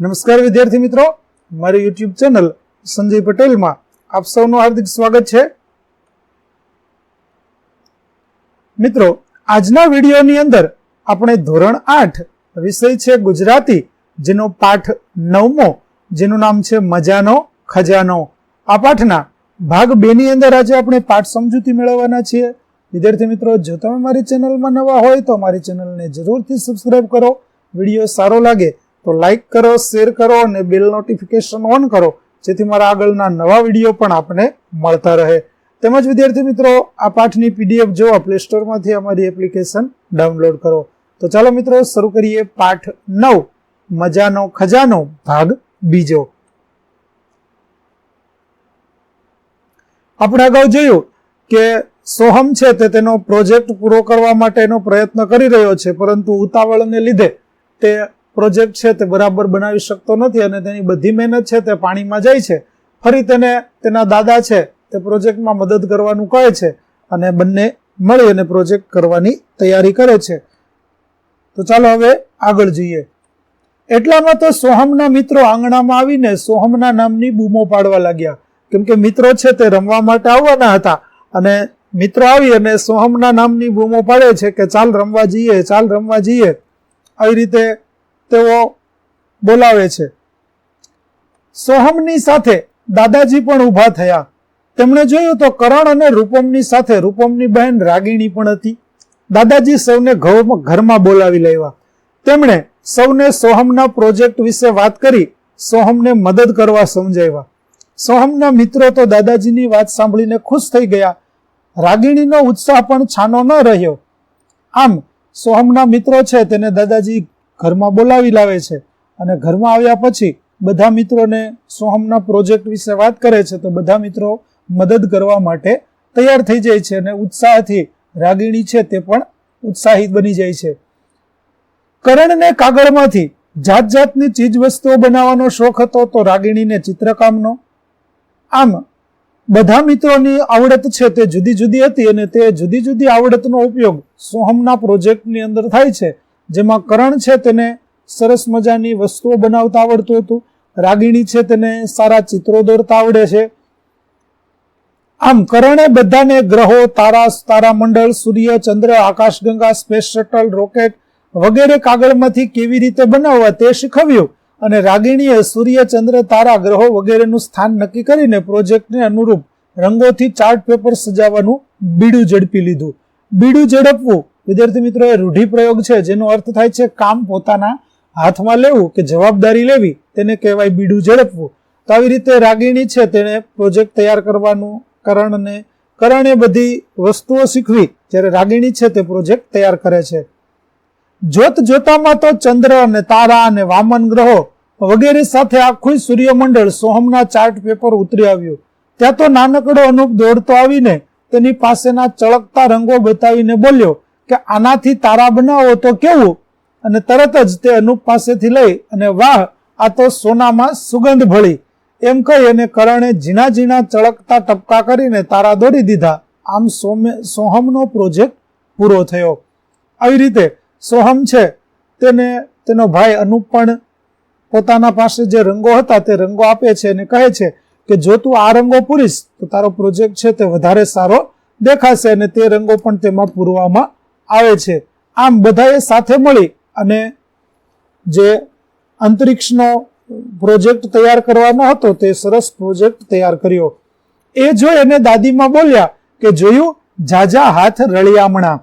નમસ્કાર વિદ્યાર્થી મિત્રો. મારી યુટ્યુબ ચેનલ સંજય પટેલમાં આપ સૌનું હાર્દિક સ્વાગત છે. મિત્રો, આજના વિડીયોની અંદર આપણે ધોરણ આઠ વિષય છે ગુજરાતી, જેનો પાઠ નવમો, જેનું નામ છે મજાનો ખજાનો. આ પાઠના ભાગ બે ની અંદર આજે આપણે પાઠ સમજૂતી મેળવવાના છીએ. વિદ્યાર્થી મિત્રો, જો તમે મારી ચેનલમાં નવા હોય તો મારી ચેનલને જરૂરથી સબસ્ક્રાઇબ કરો. વીડિયો સારો લાગે તો લાઈક કરો શેર કરો અને બેલ નોટિફિકેશન ઓન કરો, જેથી મારા આગળના નવા વીડિયો પણ આપને મળતા રહે. તેમજ વિદ્યાર્થી મિત્રો, આ પાઠની પીડીએફ જોવા પ્લે સ્ટોરમાંથી અમારી એપ્લિકેશન ડાઉનલોડ કરો. તો ચાલો મિત્રો, શરૂ કરીએ પાઠ નવ, મજાનો ખજાનો ભાગ બીજો. આપણે અગાઉ જોયું કે સોહમ છે તે તેનો પ્રોજેક્ટ પૂરો કરવા માટેનો પ્રયત્ન કરી રહ્યો છે, પરંતુ ઉતાવળને લીધે તે પ્રોજેક્ટ છે તે બરાબર બનાવી શકતો નથી અને તેની બધી મહેનત છે તે પાણીમાં જાય છે. ફરી તેને તેના દાદા છે તે પ્રોજેક્ટમાં મદદ કરવાનું કહે છે અને બંને મળી અને પ્રોજેક્ટ કરવાની તૈયારી કરે છે. તો ચાલો હવે આગળ જોઈએ. એટલામાં તો સોહમના મિત્રો આંગણામાં આવીને સોહમના નામની બૂમો પાડવા લાગ્યા. કેમ કે મિત્રો છે તે રમવા માટે આવવાના હતા અને મિત્રો આવી અને સોહમના નામની બૂમો પાડે છે કે ચાલ રમવા જઈએ, ચાલ રમવા જઈએ. આવી રીતે તેઓ બોલાવે છે. સોહમની સાથે દાદાજી પણ ઊભા થયા. તેમણે જોયું તો કરણ અને રૂપમની સાથે રૂપમની બહેન રાગીણી પણ હતી. દાદાજી સૌને ઘરમાં બોલાવી લેવા. તેમણે સૌને સોહમના પ્રોજેક્ટ વિશે વાત કરી, સોહમને મદદ કરવા સમજાવ્યા. સોહમના મિત્રો તો દાદાજીની વાત સાંભળીને ખુશ થઈ ગયા. રાગીણીનો ઉત્સાહ પણ છાનો ન રહ્યો. આમ, સોહમના મિત્રો છે તેને દાદાજી ઘરમાં બોલાવી લાવે છે અને ઘરમાં આવ્યા પછી બધા મિત્રોને સોહમના પ્રોજેક્ટ વિશે વાત કરે છે, તો બધા મિત્રો મદદ કરવા માટે તૈયાર થઈ જાય છે અને ઉત્સાહથી રાગીણી છે તે પણ ઉત્સાહિત બની જાય છે. કરણને કાગળમાંથી જાત જાતની ચીજ વસ્તુઓ બનાવવાનો શોખ હતો તો રાગીણીને ચિત્રકામનો. આમ, બધા મિત્રોની આવડત છે તે જુદી જુદી હતી અને તે જુદી જુદી આવડતનો ઉપયોગ સોહમના પ્રોજેક્ટની અંદર થાય છે. જેમાં કરણ છે તેને સરસ મજાની વસ્તુઓ બનાવતા આવડતું હતું. રાગીણી છે તેને સારા ચિત્રો દોરતા આવડે છે. આમ કરણે બધાને ગ્રહો, તારા તારામંડળ સૂર્ય, ચંદ્ર આકાશગંગા સ્પેસ શટલ, રોકેટ વગેરે કાગળમાંથી કેવી રીતે બનાવવા તે શીખવ્યું અને રાગીણીએ સૂર્ય, ચંદ્ર, તારા ગ્રહો વગેરેનું સ્થાન નક્કી કરીને પ્રોજેક્ટને અનુરૂપ રંગોથી ચાર્ટ પેપર સજાવવાનું બીડું ઝડપી લીધું. બીડું ઝડપવું વિદ્યાર્થી મિત્રો, એ રૂઢિપ્રયોગ છે, જેનો અર્થ થાય છે કામ પોતાના હાથમાં લેવું કે જવાબદારી લેવી, તેને કહેવાય બીડું ઝડપવું. તો આવી રીતે રાગીણી છે તેને પ્રોજેક્ટ તૈયાર કરવાનું કરણને કરણે બધી વસ્તુઓ શીખવી. જ્યારે રાગીણી છે, તે પ્રોજેક્ટ તૈયાર કરે છે. જોત જોતામાં તો ચંદ્ર અને તારા અને વામન ગ્રહો વગેરે સાથે આખું સૂર્યમંડળ સોહમના ચાર્ટ પેપર ઉતરી આવ્યું. ત્યાં તો નાનકડો અનુપ દોડતો આવીને તેની પાસેના ચળકતા રંગો બતાવીને બોલ્યો કે આનાથી તારા બનાવો તો કેવું? અને તરત જ તે અનુપ પાસેથી લઈ અને વાહ, આ તો સોનામાં સુગંધ ભળી. એમ કહી અને કરણે ઝીણા ઝીણા ચળકતા ટપકા કરીને તારા દોરી દીધા. આમ સોમે સોહમનો પ્રોજેક્ટ પૂરો થયો. આવી રીતે સોહમ છે તેને, તેનો ભાઈ અનુપ પણ પોતાના પાસે જે રંગો હતા તે રંગો આપે છે અને કહે છે કે જો તું આ રંગો પૂરીશ, તો તારો પ્રોજેક્ટ છે તે વધારે સારો દેખાશે અને તે રંગો પણ તેમાં પૂરવામાં આવે છે. આમ બધાએ સાથે મળી અને જે અંતરિક્ષનો પ્રોજેક્ટ તૈયાર કરવાનો હતો તે સરસ પ્રોજેક્ટ તૈયાર કર્યો. એ જોઈ અને દાદીમાં બોલ્યા કે જોયું, જાજા હાથ રળિયામણા.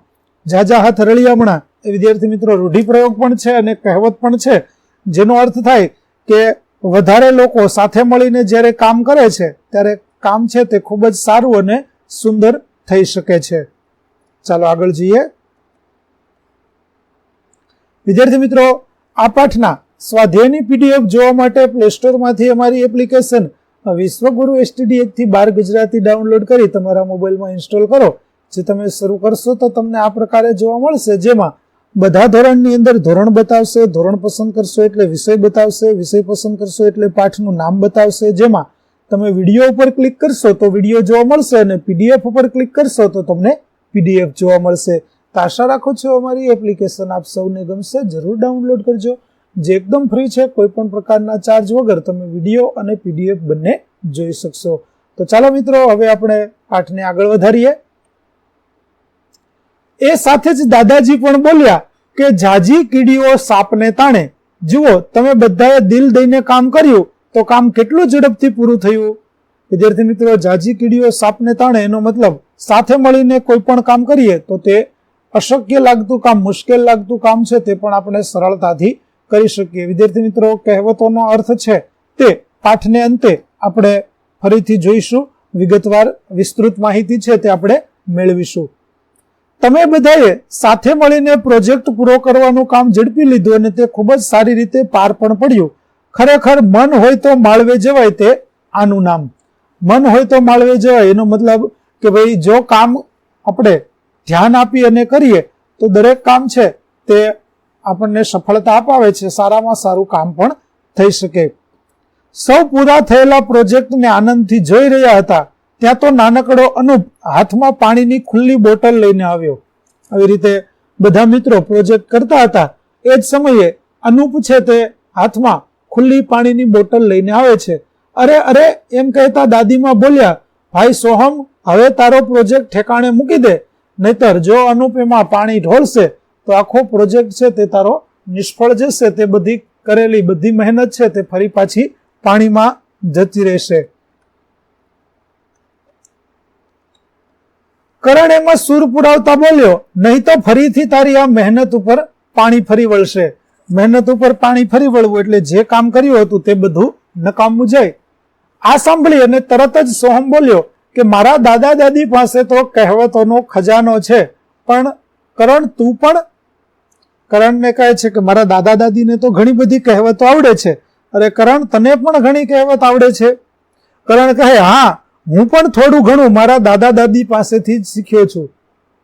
જાજા હાથ રળિયામણા. એ વિદ્યાર્થી મિત્રો, રૂઢિપ્રયોગ પણ છે અને કહેવત પણ છે. જેનો અર્થ થાય કે વધારે લોકો સાથે મળીને જ્યારે કામ કરે છે, ત્યારે કામ છે તે ખૂબ જ સારું અને સુંદર થઈ શકે છે. ચાલો આગળ જઈએ. વિદ્યાર્થી મિત્રો, આ પાઠના સ્વાધ્યાયની પીડીએફ જોવા માટે પ્લે સ્ટોરમાંથી અમારી એપ્લિકેશન વિશ્વગુરુ એસટીડી એકથી બાર ગુજરાતી ડાઉનલોડ કરી તમારા મોબાઈલમાં ઇન્સ્ટોલ કરો. જે તમે શરૂ કરશો તો તમને આ પ્રકારે જોવા મળશે. જેમાં બધા ધોરણની અંદર ધોરણ બતાવશે, ધોરણ પસંદ કરશો એટલે વિષય બતાવશે, વિષય પસંદ કરશો એટલે પાઠનું નામ બતાવશે. જેમાં તમે વીડિયો ઉપર ક્લિક કરશો તો વીડિયો જોવા મળશે અને પીડીએફ ઉપર ક્લિક કરશો તો તમને પીડીએફ જોવા મળશે. તો આશા રાખું છું અમારી એપ્લિકેશન આપ સૌને ગમશે. જરૂર ડાઉનલોડ કરજો. જે એકદમ ફ્રી છે કોઈ પણ પ્રકારના ચાર્જ વગર તમે વીડિયો અને પીડીએફ બંને જોઈ શકશો. તો ચાલો મિત્રો, હવે આપણે પાઠને આગળ વધારીએ. એ સાથે જ દાદાજી પણ બોલ્યા કે જાજી કીડીઓ સાપને તાણે. જુઓ, તમે બધાએ દિલ દઈને કામ કર્યું. તો કામ કેટલું ઝડપથી પૂરું થયું? વિદ્યાર્થી મિત્રો જાજી કીડીઓ સાપને તાણે એનો મતલબ, સાથે મળીને કોઈ પણ કામ કરીએ તો તે અશક્ય લાગતું કામ, મુશ્કેલ લાગતું કામ છે તે પણ આપણે સરળતાથી કરી શકીએ. વિદ્યાર્થી મિત્રો, કહેવતોનો અર્થ છે તે પાઠને અંતે આપણે ફરીથી જોઈશું. વિગતવાર વિસ્તૃત માહિતી છે તે આપણે મેળવીશું. તમે બધાએ સાથે મળીને પ્રોજેક્ટ પૂરો કરવાનું કામ ઝડપી લીધું અને તે ખૂબ જ સારી રીતે પાર પણ પડ્યું. ખરેખર મન હોય તો માળવે જવાય તે આનું નામ. મન હોય તો માળવે જવાય. એનો મતલબ કે ભાઈ, જો કામ આપણે ધ્યાન આપી અને કરીએ, તો દરેક કામ છે તે આપણને સફળતા અપાવે છે, સારામાં સારું કામ પણ થઈ શકે. સૌ પૂરા થયેલા પ્રોજેક્ટને આનંદથી જોઈ રહ્યા હતા, ત્યાં તો નાનકડો અનુપ હાથમાં પાણીની ખુલ્લી બોટલ લઈને આવ્યો. આવી રીતે બધા મિત્રો પ્રોજેક્ટ કરતા હતા, એ જ સમયે અનુપ છે તે હાથમાં ખુલ્લી પાણીની બોટલ લઈને આવે છે. અરે અરે, એમ કહેતા દાદીમાં બોલ્યા, ભાઈ સોહમ, હવે તારો પ્રોજેક્ટ ઠેકાણે મૂકી દે નહીતર જો અનુપ પાણી ઢોળશે, તો આખો પ્રોજેક્ટ છે તે તારો નિષ્ફળ જશે. તે બધી કરેલી બધી મહેનત છે તે ફરી પાછી પાણીમાં જતી રહેશે. કરણ એમાં સૂર પુરાવતા બોલ્યો, નહીં તો ફરીથી તારી આ મહેનત ઉપર પાણી ફરી વળશે. મહેનત ઉપર પાણી ફરી વળવું એટલે જે કામ કર્યું હતું તે બધું નકામું જાય. આ સાંભળી અને તરત જ સોહમ બોલ્યો કે મારા દાદા દાદી પાસે તો કહેવતોનો ખજાનો છે, પણ કરણ, તું પણ? કરણને કહે છે કે મારા દાદા દાદીને તો ઘણી બધી કહેવતો આવડે છે. અરે કરણ, તને પણ ઘણી કહેવત આવડે છે? કરણ કહે, હા, હું પણ થોડું ઘણું મારા દાદા દાદી પાસેથી જ શીખ્યો છું.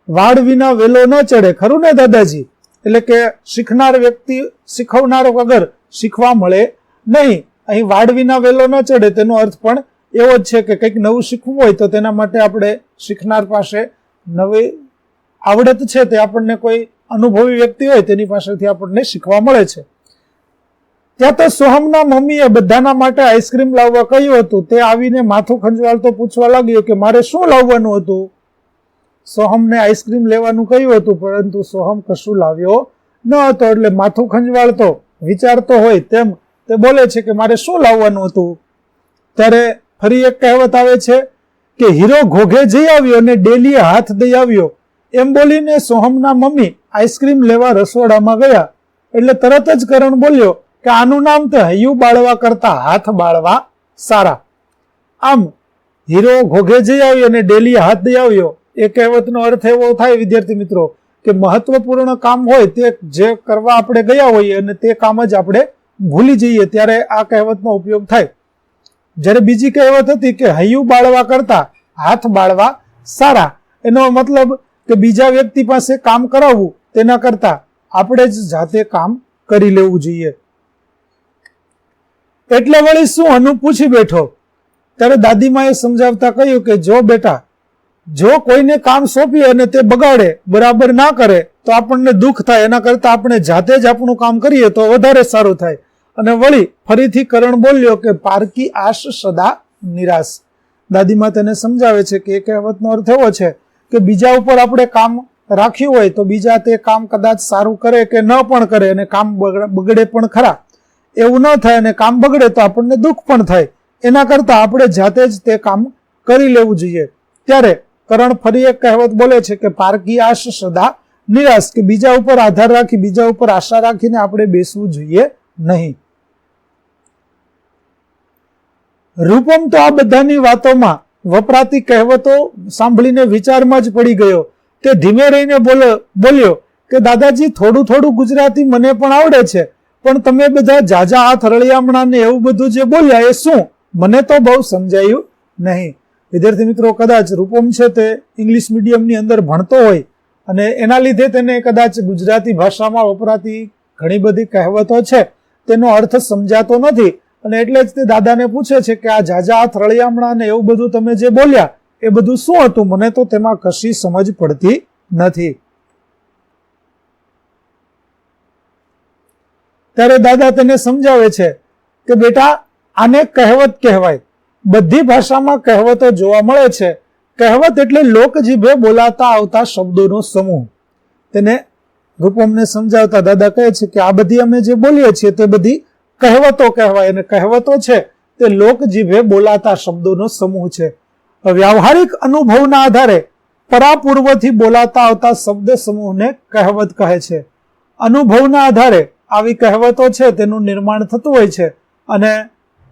વાડ વિના વેલો ન ચડે, ખરું ને, દાદાજી? એટલે કે શીખનાર વ્યક્તિ શીખવનાર વગર શીખવા મળે નહીં. અહીં વાડ વિના વેલો ન ચડે, તેનો અર્થ પણ એવો જ છે કે કંઈક નવું શીખવું હોય તો તેના માટે આપણે શીખનાર પાસે નવી આવડત છે તે આપણને કોઈ અનુભવી વ્યક્તિ હોય તેની પાસેથી આપણને શીખવા મળે છે. ત્યાં તો સોહમના મમ્મીએ બધાના માટે આઈસ્ક્રીમ લાવવા કહ્યું હતું. તે આવીને માથું ખંજવાળતો પૂછવા લાગ્યો કે મારે શું લાવવાનું હતું? સોહમને આઈસ્ક્રીમ લેવાનું કહ્યું હતું, પરંતુ સોહમ કશું લાવ્યો ન હતો, એટલે માથું ખંજવાળતો વિચારતો હોય તેમ તે બોલે છે કે મારે શું લાવવાનું હતું? ત્યારે ફરી એક કહેવત આવે છે કે હીરો ઘોઘે જઈ આવ્યો અને ડેલીએ હાથ દઈ આવ્યો. એમ બોલીને સોહમના મમ્મી આઈસ્ક્રીમ લેવા રસોડામાં ગયા. એટલે તરત જ કરણ બોલ્યો કે આનું નામ તો હૈયું બાળવા કરતા હાથ બાળવા સારા. આમ હીરો ઘોઘે જઈ આવ્યો અને ડેલી હાથ દઈ આવ્યો. એ કહેવતનો અર્થ એવો થાય વિદ્યાર્થી મિત્રો કે મહત્વપૂર્ણ કામ હોય તે જે કરવા આપણે ગયા હોઈએ અને તે કામ જ આપણે ભૂલી જઈએ ત્યારે આ કહેવતનો ઉપયોગ થાય. જ્યારે બીજી કહેવત હતી કે હૈયું બાળવા કરતા હાથ બાળવા સારા. એનો મતલબ કે બીજા વ્યક્તિ પાસે કામ કરાવવું તેના કરતા આપણે જ જાતે કામ કરી લેવું જોઈએ. એટલે વળી શું અનુ પૂછી બેઠો? ત્યારે દાદીમાએ સમજાવતા કહ્યું કે જો બેટા, જો કોઈને કામ સોંપીએ અને તે બગાડે, બરાબર ના કરે, તો આપણને દુઃખ થાય. એના કરતા આપણે જાતે જ આપણું કામ કરીએ તો વધારે સારું થાય. અને વળી ફરીથી કરણ બોલ્યો કે પારકી આશ સદા નિરાશ. દાદીમાં તેને સમજાવે છે કે એ કહેવતનો અર્થ એવો છે કે બીજા ઉપર આપણે કામ રાખ્યું હોય તો બીજા તે કામ કદાચ સારું કરે કે ન પણ કરે અને કામ બગડે પણ ખરા. એવું ન થાય અને કામ બગડે તો આપણને દુઃખ પણ થાય. એના કરતા આપણે જાતે જ તે કામ કરી લેવું જોઈએ. ત્યારે કરણ ફરી એક કહેવત બોલે છે કે પારકી આશ સદા નિરાશ, કે બીજા ઉપર આધાર રાખી, બીજા ઉપર આશા રાખીને આપણે બેસવું જોઈએ. નહીં. રૂપમ તો આ બધાની વાતોમાં વપરાતી કહેવતો સાંભળીને વિચારમાં જ પડી ગયો તે ધીમે રહીને બોલ્યો બોલ્યો કે દાદાજી, થોડું થોડું ગુજરાતી મને પણ આવડે છે, પણ તમે બધા જાજા હાથ રળિયામણા ને એવું બધું જે બોલ્યા એ શું? મને તો બહુ સમજાયું નહીં. વિદ્યાર્થી મિત્રો, કદાચ રૂપમ છે તે ઇંગ્લિશ મીડિયમની અંદર ભણતો હોય અને એના લીધે તેને કદાચ ગુજરાતી ભાષામાં વપરાતી ઘણી બધી કહેવતો છે. તેનો અર્થ સમજાતો નથી. અને એટલે જ તે દાદાને પૂછે છે કે આ જાજા થળિયામણા ને એવું બધું તમે જે બોલ્યા, એ બધું શું હતું? મને તો તેમાં કશી સમજ પડતી નથી. ત્યારે દાદા તેને સમજાવે છે કે બેટા, આને કહેવત કહેવાય. બધી ભાષામાં કહેવતો જોવા મળે છે. કહેવત એટલે લોકજીભે બોલાતા આવતા શબ્દોનો સમૂહ. તેને રૂપમને સમજાવતા, દાદા કહે છે કે આ બધી અમે જે બોલીએ છીએ તે બધી કહેવતો કહેવાય અને કહેવતો છે તે લોકજીભે બોલાતા શબ્દોનો સમૂહ છે. વ્યવહારિક અનુભવના આધારે પરાપૂર્વથી બોલાતા આવતા શબ્દ સમૂહને કહેવત કહે છે. અનુભવના આધારે આવી કહેવતો છે તેનું નિર્માણ થતું હોય છે અને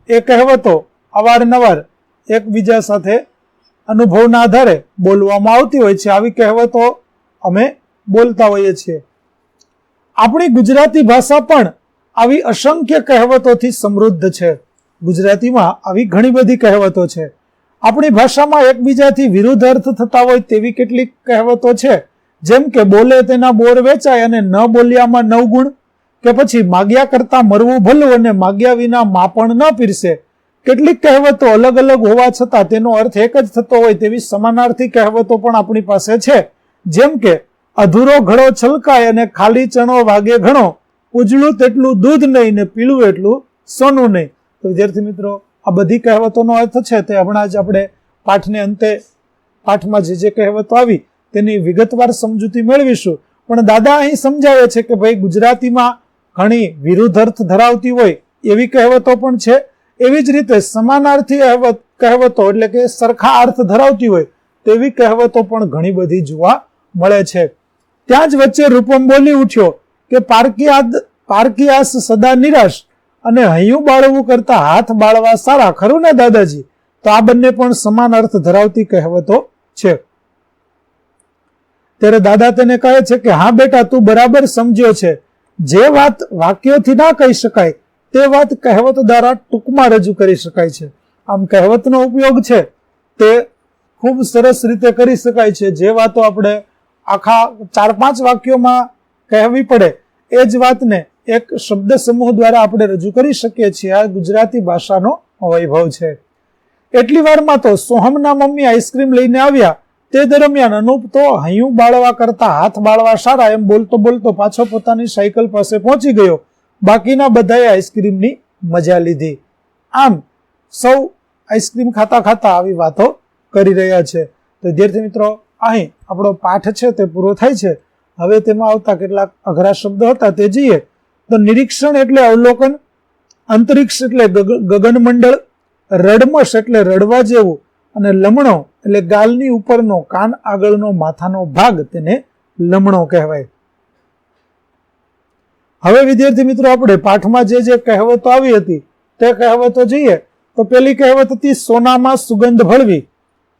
એ કહેવતો અવારનવાર એકબીજા સાથે અનુભવના આધારે બોલવામાં આવતી હોય છે. આવી કહેવતો અમે બોલતા હોઈએ છીએ. આપણી ગુજરાતી ભાષા પણ આવી અસંખ્ય કહેવતોથી સમૃદ્ધ છે. ગુજરાતીમાં આવી ઘણી બધી કહેવતો છે. આપણી ભાષામાં એકબીજાથી વિરુદ્ધ અર્થ થતા હોય તેવી કેટલીક કહેવતો છે. જેમ કે બોલે તેના બોર વેચાય અને ન બોલ્યામાં નવ ગુણ, કે પછી માગ્યા કરતા મરવું ભલું અને માગ્યા વિના માપણ ન પીરસે. કેટલીક કહેવતો અલગ અલગ હોવા છતાં તેનો અર્થ એક જ થતો હોય તેવી સમાનાર્થી કહેવતો પણ આપણી પાસે છે. જેમ કે અધૂરો ઘડો છલકાય અને ખાલી ચણો વાગે ઘણો. ઉજળું તેટલું દૂધ નહીં ને પીળું એટલું સોનું નહીં. તો વિદ્યાર્થી મિત્રો, આ બધી કહેવતોનો અર્થ છે તે હમણાં જ આપણે પાઠને અંતે પાઠમાં જે જે કહેવતો આવી તેની વિગતવાર સમજૂતી મેળવીશું. પણ દાદા અહીં સમજાવે છે કે ભાઈ ગુજરાતીમાં ઘણી વિરુદ્ધ અર્થ ધરાવતી હોય એવી કહેવતો પણ છે. એવી જ રીતે સમાનાર્થી કહેવતો એટલે કે સરખા અર્થ ધરાવતી હોય તેવી કહેવતો પણ ઘણી બધી જોવા મળે છે. ત્યાં જ વચ્ચે રૂપમ બોલી ઉઠ્યો કે પારકીયાદ પારકીયાસ સદા નિરાશ અને હૈયું બાળવું કરતા હાથ બાળવા સારા, ખરું ને, દાદાજી? તો આ બંને પણ સમાન અર્થ ધરાવતી કહેવતો છે. ત્યારે દાદા તેને કહે છે કે, હા બેટા, તું બરાબર સમજ્યો છે. જે વાત વાક્યોથી ના કહી શકાય, તે વાત કહેવત દ્વારા ટૂંકમાં રજૂ કરી શકાય છે. આમ કહેવતનો ઉપયોગ છે તે ખૂબ સરસ રીતે કરી શકાય છે. જે વાતો આપણે આખા ચાર પાંચ વાક્યોમાં કહેવી પડે એ જ વાતને એક શબ્દ સમૂહ દ્વારા આપણે રજૂ કરી શકીએ છીએ. આ ગુજરાતી ભાષાનો વૈભવ છે. એટલી વારમાં તો સોહમના મમ્મી આઈસ્ક્રીમ લઈને આવ્યા. તે દરમિયાન અનુપ તો હૈયું બાળવા કરતા હાથ બાળવા સારા એમ બોલતો બોલતો પાછો પોતાની સાયકલ પાસે પહોંચી ગયો. બાકીના બધાએ આઈસ્ક્રીમની મજા લીધી. આમ સૌ આઈસ્ક્રીમ ખાતા ખાતા આવી વાતો કરી રહ્યા છે. તો વિદ્યાર્થી મિત્રો અહીં આપણો પાઠ છે તે પૂરો થાય છે. હવે તેમાં આવતા કેટલાક અઘરા શબ્દ હતા તે જઈએ. તો નિરીક્ષણ એટલે અવલોકન, અંતરિક્ષ એટલે ગગનમંડળ રડમશ એટલે રડવા જેવું, અને લમણો એટલે ગાલની ઉપરનો, કાન આગળનો, માથાનો ભાગ તેને લમણો કહેવાય. હવે વિદ્યાર્થી મિત્રો આપણે પાઠમાં જે જે કહેવતો આવી હતી તે કહેવતો જોઈએ. તો પેલી કહેવત હતી, સોનામાં સુગંધ ભળવી.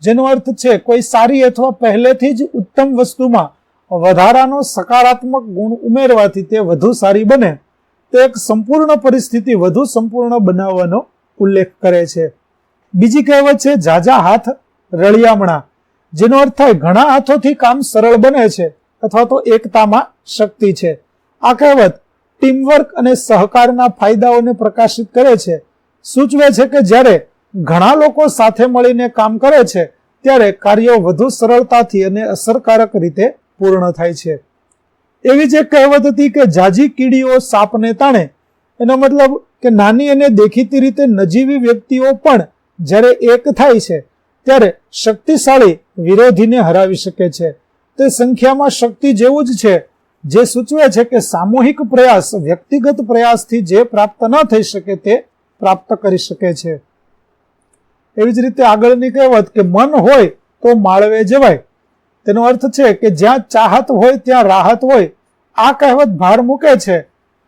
જેનો અર્થ છે, કોઈ સારી અથવા પહેલેથી જ ઉત્તમ વસ્તુમાં વધારાનો સકારાત્મક ગુણ ઉમેરવાથી તે વધુ સારી બને. તે એક સંપૂર્ણ પરિસ્થિતિ વધુ સંપૂર્ણ બનાવવાનો ઉલ્લેખ કરે છે. બીજી કહેવત છે ઝાઝા હાથ રળિયામણા જેનો અર્થ થાય, ઘણા હાથોથી કામ સરળ બને છે અથવા તો એકતામાં શક્તિ છે આ કહેવત ટીમવર્ક અને સહકારના ફાયદાઓને પ્રકાશિત કરે છે. સૂચવે છે કે જ્યારે ઘણા લોકો સાથે મળીને કામ કરે છે, ત્યારે કાર્યો વધુ સરળતાથી અને અસરકારક રીતે પૂર્ણ થાય છે. એવી જે કહેવત હતી કે જાજી કીડીઓ સાપને તાણે. એનો મતલબ કે નાની અને દેખીતી રીતે નજીવી વ્યક્તિઓ પણ જ્યારે એક થાય છે, ત્યારે શક્તિશાળી વિરોધીને હરાવી શકે છે. તે સંખ્યામાં શક્તિ જેવું જ છે, જે સૂચવે છે કે સામૂહિક પ્રયાસ વ્યક્તિગત પ્રયાસથી જે પ્રાપ્ત ન થઈ શકે તે પ્રાપ્ત કરી શકે છે. એવી જ રીતે આગળની કહેવત કે મન હોય તો માળવે જવાય. તેનો અર્થ છે કે જ્યાં ચાહત હોય ત્યાં રાહત હોય. આ કહેવત ભાર મૂકે છે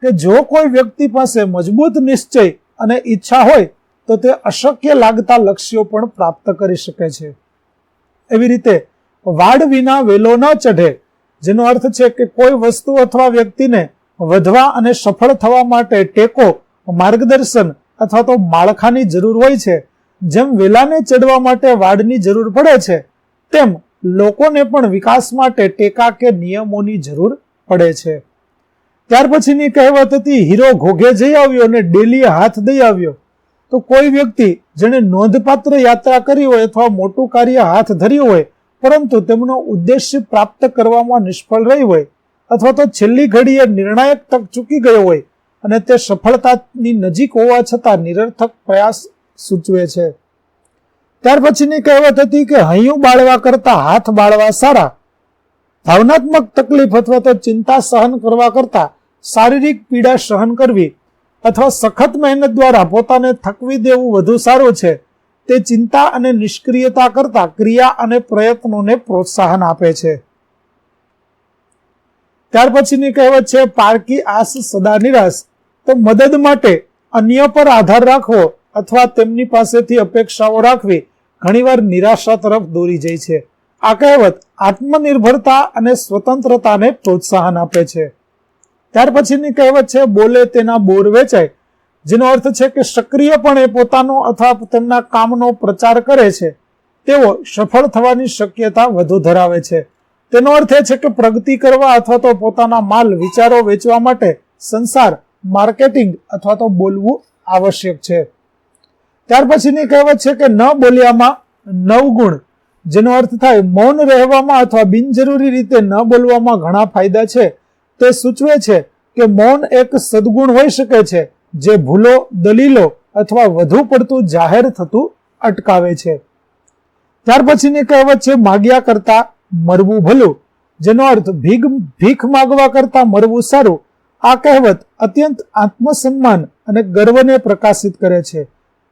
કે જો કોઈ વ્યક્તિ પાસે મજબૂત નિશ્ચય અને ઈચ્છા હોય તો તે અશક્ય લાગતા લક્ષ્યો પણ પ્રાપ્ત કરી શકે છે. એવી રીતે વાડ વિના વેલો ન ચઢે, જેનો અર્થ છે કે કોઈ વસ્તુ અથવા વ્યક્તિને વધવા અને સફળ થવા માટે ટેકો, માર્ગદર્શન અથવા તો માળખાની જરૂર હોય છે જેમ વેલાને ચડવા માટે વાડની જરૂર પડે છે, તેમ લોકોને પણ વિકાસ માટે ટેકા કે નિયમોની જરૂર પડે છે. ત્યાર પછીની કહેવત હતી, હીરો ઘોઘે જઈ આવ્યો અને ડેલીએ હાથ દઈ આવ્યો. તો કોઈ વ્યક્તિ જેણે નોંધપાત્ર યાત્રા કરી હોય અથવા મોટું કાર્ય હાથ ધર્યું હોય, પરંતુ તેમનો ઉદ્દેશ્ય પ્રાપ્ત કરવામાં નિષ્ફળ રહી હોય, અથવા તો છેલ્લી ઘડીએ નિર્ણાયક તક ચૂકી ગયો હોય, અને તે સફળતાની નજીક હોવા છતાં નિરર્થક પ્રયાસ સૂચવે છે. ત્યાર પછીની કહેવત હતી કે હૈયું બાળવા કરતા હાથ બાળવા સારા. ભાવનાત્મક તકલીફ અથવા તો ચિંતા સહન કરવા કરતા શારીરિક પીડા સહન કરવી અથવા સખત મહેનત દ્વારા પોતાને થકવી દેવું વધુ સારું છે. તે ચિંતા અને નિષ્ક્રિયતા કરતા ક્રિયા અને પ્રયત્નોને પ્રોત્સાહન આપે છે. ત્યાર પછીની કહેવત છે, પારકી આસ સદા નિરાશ. તો મદદ માટે અન્ય પર આધાર રાખવો અથવા તેમની પાસેથી અપેક્ષાઓ રાખવી ઘણીવાર નિરાશા તરફ દોરી જાય છે. આ કહેવત આત્મનિર્ભરતા અને સ્વતંત્રતાને પ્રોત્સાહન આપે છે. ત્યાર પછીની કહેવત છે, બોલે તેના બોર વેચાય જેનો અર્થ છે કે સક્રિયપણે પોતાનો અથવા તેમના કામનો પ્રચાર કરે છે. તેઓ સફળ થવાની શક્યતા વધુ ધરાવે છે. તેનો અર્થ એ છે કે પ્રગતિ કરવા અથવા તો પોતાના માલ વિચારો વેચવા માટે સંસાર, માર્કેટિંગ અથવા તો બોલવું આવશ્યક છે. ત્યાર પછીની કહેવત છે કે ન બોલ્યામાં નવગુણ જેનો અર્થ થાય મૌન રહેવામાં અથવા બિનજરૂરી રીતે ન બોલવામાં ઘણા ફાયદા છે. તે સૂચવે છે કે મૌન એક સદગુણ હોઈ શકે છે, જે ભૂલો, દલીલો અથવા વધુ પડતું જાહેર થતું અટકાવે છે. ત્યાર પછીની કહેવત છે માગ્યા કરતા મરવું ભલું, જેનો અર્થ ભીખ ભીખ માગવા કરતા મરવું સારું. આ કહેવત અત્યંત આત્મસન્માન અને ગર્વને પ્રકાશિત કરે છે.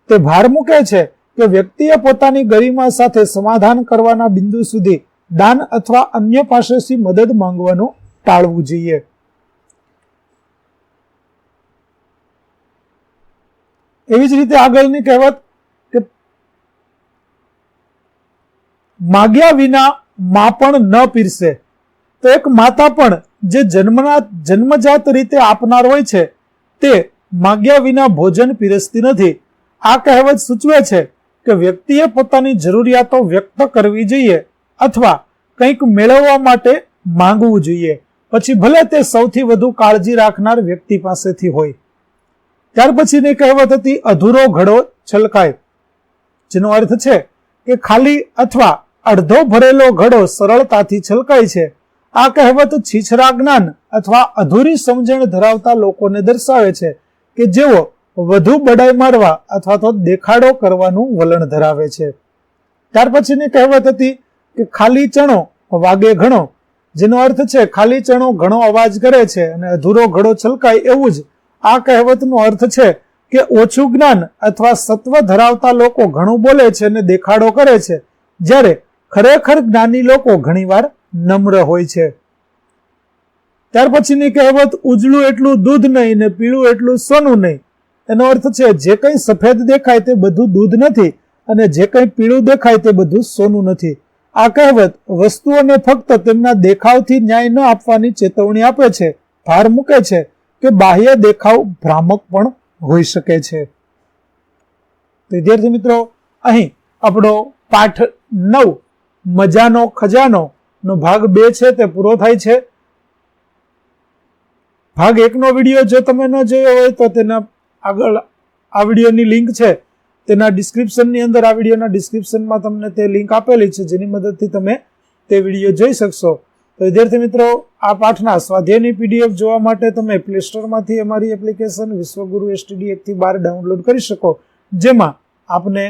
તે ભાર મૂકે છે કે વ્યક્તિએ પોતાની ગરિમા સાથે સમાધાન કરવાના બિંદુ સુધી દાન અથવા અન્ય પાસેથી મદદ માંગવાનું ટાળવું જોઈએ. એવી જ રીતે આગળની કહેવત કે માગ્યા વિના મા પણ ન પીરસે. તો એક માતા પણ જે જન્મના જન્મજાત રીતે આપનાર હોય છે, તે માગ્યા વિના ભોજન પીરસતી નથી. આ કહેવત સૂચવે છે કે વ્યક્તિએ પોતાની જરૂરિયાતો વ્યક્ત કરવી જોઈએ અથવા કંઈક મેળવવા માટે માંગવું જોઈએ. પછી ભલે તે સૌથી વધુ કાળજી રાખનાર વ્યક્તિ પાસેથી હોય. ત્યાર પછીની કહેવત હતી, અધૂરો ઘડો છલકાય. જેનો અર્થ છે કે ખાલી અથવા અડધો ભરેલો ઘડો સરળતાથી છલકાય છે. આ કહેવત છીછરા જ્ઞાન અથવા અધૂરી સમજણ ધરાવતા લોકોને દર્શાવે છે કે જેઓ વધુ બડાઈ મારવા અથવા તો દેખાડો કરવાનું વલણ ધરાવે છે. ત્યાર પછીની કહેવત હતી કે ખાલી ચણો વાગે ઘણો, જેનો અર્થ છે ખાલી ચણો ઘણો અવાજ કરે છે અને અધૂરો ઘડો છલકાય એવું જ. આ કહેવતનો અર્થ છે કે ઓછું જ્ઞાન અથવા સત્વ ધરાવતા લોકો ઘણું બોલે છે અને દેખાડો કરે છે, જ્યારે ખરેખર જ્ઞાની લોકો ઘણીવાર નમ્ર હોય છે. ત્યાર પછીની કહેવત, ઉજળું એટલું દૂધ નહીં ને પીળું એટલું સોનું નહીં. એનો અર્થ છે, જે કંઈ સફેદ દેખાય તે બધું દૂધ નથી અને જે કંઈ પીળું દેખાય તે બધું સોનું નથી. આ કહેવત વસ્તુઓને ફક્ત તેમના દેખાવથી ન્યાય ન આપવાની ચેતવણી આપે છે, ભાર મૂકે છે કે બાહ્ય દેખાવ ભ્રામક પણ હોઈ શકે છે. વિદ્યાર્થી મિત્રો, અહીં આપણો પાઠ નવ, મજાનો ખજાનો નો ભાગ બે છે, તે પૂરો થાય છે. ભાગ એકનો વીડિયો જો તમે ન જોયો હોય તો તેના આગળ આ વિડીયોની લિંક છે, તેના ડિસ્ક્રિપ્શનની અંદર આ વિડીયોના ડિસ્ક્રિપ્શનમાં તમને તે લિંક આપેલી છે, જેની મદદથી તમે તે વીડિયો જોઈ શકશો. તો વિદ્યાર્થી મિત્રો, આ પાઠના સ્વાધ્યાયની પીડીએફ જોવા માટે તમે પ્લે સ્ટોરમાંથી અમારી એપ્લિકેશન વિશ્વગુરુ એસટીડી એકથી બાર ડાઉનલોડ કરી શકો, જેમાં આપને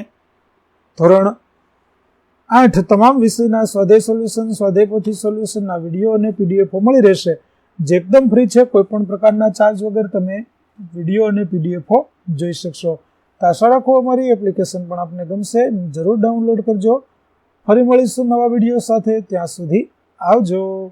ધોરણ આઠ તમામ વિષયના સ્વાધ્યાય સોલ્યુશન, સ્વાધ્યાય પોથી સોલ્યુશનના વીડિયો અને પીડીએફો મળી રહેશે. જે એકદમ ફ્રી છે, કોઈ પણ પ્રકારના ચાર્જ વગર તમે વીડિયો અને પીડીએફો જોઈ શકશો. તો આશા રાખો અમારી એપ્લિકેશન પણ આપને ગમશે. જરૂર ડાઉનલોડ કરજો. ફરી મળીશું નવા વીડિયો સાથે. ત્યાં સુધી આવજો.